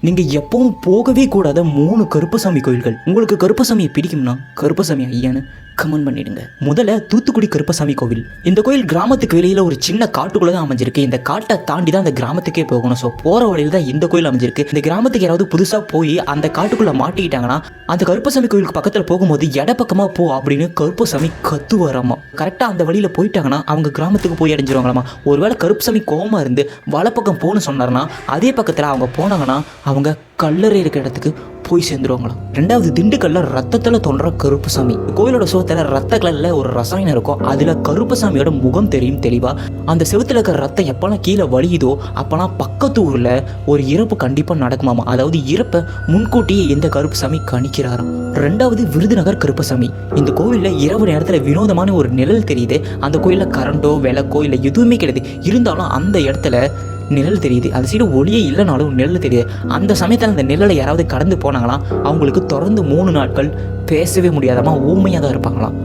நீங்கள் எப்பவும் போகவே கூடாத மூணு கருப்பசாமி கோயில்கள். உங்களுக்கு கருப்பசாமியை பிடிக்கும்னா கருப்பசாமி ஐயான்னு கமெண்ட் பண்ணிடுங்க. முதல்ல தூத்துக்குடி கருப்பசாமி கோவில். இந்த கோயில் கிராமத்துக்கு வெளியில ஒரு சின்ன காட்டுக்குள்ள தான் அமைஞ்சிருக்கு. இந்த காட்டை தாண்டி தான் அந்த கிராமத்துக்கே போகணும். ஸோ போற வழியில தான் இந்த கோயில் அமைஞ்சிருக்கு. இந்த கிராமத்துக்கு யாராவது புதுசா போய் அந்த காட்டுக்குள்ள மாட்டிக்கிட்டாங்கன்னா அந்த கருப்பசாமி கோயிலுக்கு பக்கத்துல போகும்போது இடப்பக்கமா போ அப்படின்னு கருப்பசாமி கத்துவாராமா. கரெக்டா அந்த வழியில போயிட்டாங்கன்னா அவங்க கிராமத்துக்கு போய் அடைஞ்சிருவாங்களாமா. ஒருவேளை கருப்பசாமி கோமா இருந்து வலப்பக்கம் போகணும்னு சொன்னார்னா அதே பக்கத்துல அவங்க போனாங்கன்னா அவங்க கல்லறை இருக்கிற இடத்துக்கு போய் சேர்ந்துருவாங்களாம். ரெண்டாவது திண்டுக்கல்ல ரத்தத்துல தோன்ற கருப்புசாமி. கோயிலோட சுவத்துல ரத்த கலர்ல ஒரு ரசாயனம் இருக்கும் அதுல கருப்புசாமியோட முகம் தெரியும் தெளிவா? அந்த செவுத்துல இருக்கிற ரத்தம் எப்பெல்லாம் கீழே வலியுதோ அப்பெல்லாம் பக்கத்து ஊர்ல ஒரு இறப்பு கண்டிப்பா நடக்குமாமா? அதாவது இறப்பை முன்கூட்டியே இந்த கருப்புசாமி கணிக்கிறாராம். ரெண்டாவது விருதுநகர் கருப்பசாமி. இந்த கோவில்ல இரவு நேரத்துல வினோதமான ஒரு நிழல் தெரியுது. அந்த கோயில்ல கரண்டோ விளக்கோ இல்லை எதுவுமே கிடையாது. இருந்தாலும் அந்த இடத்துல நிழல் தெரியுது. அந்த சைடு ஒளியே இல்லைனாலும் நிழல் தெரியுது. அந்த சமயத்தில் அந்த நிழலை யாராவது கடந்து போனாங்களாம் அவங்களுக்கு தொடர்ந்து மூணு நாட்கள் பேசவே முடியாதமா ஊமையாக தான் இருப்பாங்களாம்.